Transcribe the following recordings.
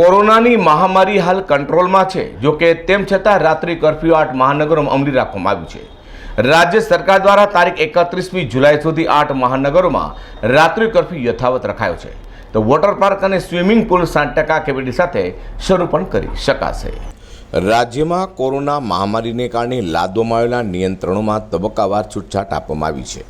કોરોનાની મહામારી હાલ કંટ્રોલમાં છે, જો કે તેમ છતાં રાત્રિ કર્ફ્યુ આઠ મહાનગરોમાં અમલી રાખવામાં આવ્યું છે. રાજ્ય સરકાર દ્વારા તારીખ એકત્રીસમી જુલાઈ સુધી આઠ મહાનગરોમાં રાત્રિ કર્ફ્યુ યથાવત રખાયો છે. તો વોટર પાર્ક અને સ્વિમિંગ પુલ સાત ટકા કેપેસિટી સાથે શરૂ પણ કરી શકાશે. રાજ્યમાં કોરોના મહામારીને કારણે લાદવામાં આવેલા નિયંત્રણોમાં તબક્કાવાર છૂટછાટ આપવામાં આવી છે.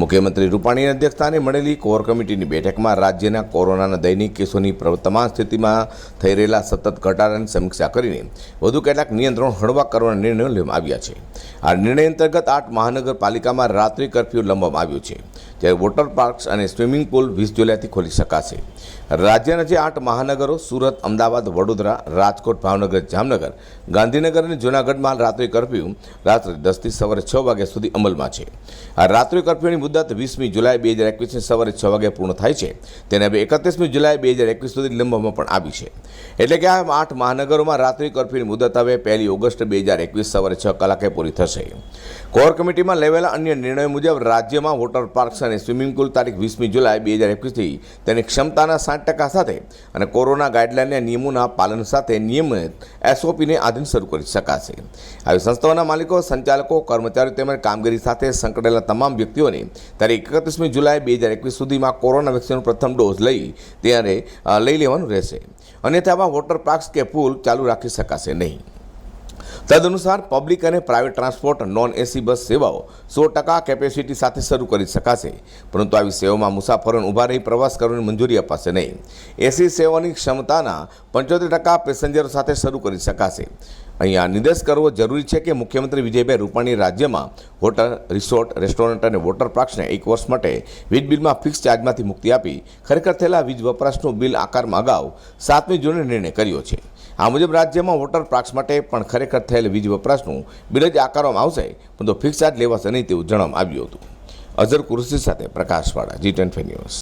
મુખ્યમંત્રી રૂપાણીની અધ્યક્ષતાને મળેલી કોર કમિટીની બેઠકમાં રાજ્યના કોરોનાના દૈનિક કેસોની પ્રવર્તમાન સ્થિતિમાં થઈ રહેલા સતત ઘટાડાની સમીક્ષા કરીને વધુ કેટલાક નિયંત્રણો હળવા કરવાના નિર્ણયો લેવામાં આવ્યા છે. આ નિર્ણય અંતર્ગત આઠ મહાનગરપાલિકામાં રાત્રિ કર્ફ્યુ લંબવામાં આવ્યું છે. જ્યારે વોટર પાર્ક્સ અને સ્વિમિંગ પુલ વીસ જુલાઈથી ખોલી શકાશે. રાજ્યના જે આઠ મહાનગરો, સુરત, અમદાવાદ, વડોદરા, રાજકોટ, ભાવનગર, જામનગર, ગાંધીનગર અને જૂનાગઢમાં રાત્રિ કર્ફ્યુ રાત્રે દસથી સવારે છ વાગ્યા સુધી અમલમાં છે. આ રાત્રિ કર્ફ્યુની મુદત વીસમી જુલાઈ બે હજાર એકવીસની સવારે છ વાગે પૂર્ણ થાય છે. તેને હવે એકત્રીસમી જુલાઈ બે હજાર એકવીસ સુધી લંબાવવામાં પણ આવી છે. એટલે કે આ આઠ મહાનગરોમાં રાત્રિ કર્ફ્યુની મુદત હવે પહેલી ઓગસ્ટ બે હજાર એકવીસ સવારે છ કલાકે પૂરી થશે. કોર કમિટીમાં લેવાયેલા અન્ય નિર્ણયો મુજબ રાજ્યમાં વોટર પાર્ક્સ અને સ્વિમિંગ પુલ તારીખ વીસમી જુલાઈ બે હજાર એકવીસથી તેની ક્ષમતાના સાઠ ટકા સાથે અને કોરોના ગાઈડલાઇનના નિયમોના પાલન સાથે નિયમિત એસઓપીને આધીન શરૂ કરી શકાશે. આવી સંસ્થાઓના માલિકો, સંચાલકો, કર્મચારીઓ તેમજ કામગીરી સાથે સંકળાયેલા તમામ વ્યક્તિઓને તારીખ એકત્રીસમી જુલાઈ બે હજાર એકવીસ સુધીમાં કોરોના વેક્સિનનો પ્રથમ ડોઝ લઈ ત્યારે લઈ લેવાનું રહેશે. અન્યથામાં વોટર પાર્ક્સ કે પુલ ચાલુ રાખી શકાશે નહીં. તદનુસાર પબ્લિક અને private transport non AC bus સેવાઓ સો ટકા કેપેસિટી સાથે શરૂ કરી શકાશે. પરંતુ આવી સેવામાં મુસાફરોને ઊભા રહી પ્રવાસ કરવાની મંજૂરી અપાશે નહીં. એસી સેવાની ક્ષમતાના પંચોતેર ટકા પેસેન્જરો સાથે શરૂ કરી શકાશે. અહીંયા નિર્દેશ કરવો જરૂરી છે કે મુખ્યમંત્રી વિજયભાઈ રૂપાણી રાજ્યમાં હોટલ, રિસોર્ટ, રેસ્ટોરન્ટ અને વોટર પાર્ક્સને એક વર્ષ માટે વીજ બિલમાં ફિક્સ ચાર્જમાંથી મુક્તિ આપી ખરેખર થયેલા વીજ વપરાશનું બિલ આકારમાં અગાઉ સાતમી જૂને નિર્ણય કર્યો છે. આ મુજબ રાજ્યમાં વોટર પાર્ક્સ માટે પણ ખરેખર થયેલ વીજ વપરાશનું બિલ જ આકારવામાં આવશે પરંતુ ફિક્સ ચાર્જ લેવાશે નહીં તેવું જણાવવામાં આવ્યું હતું. અઝર કુરશી સાથે પ્રકાશવાળા જી ટ્વેન્ટી ન્યૂઝ.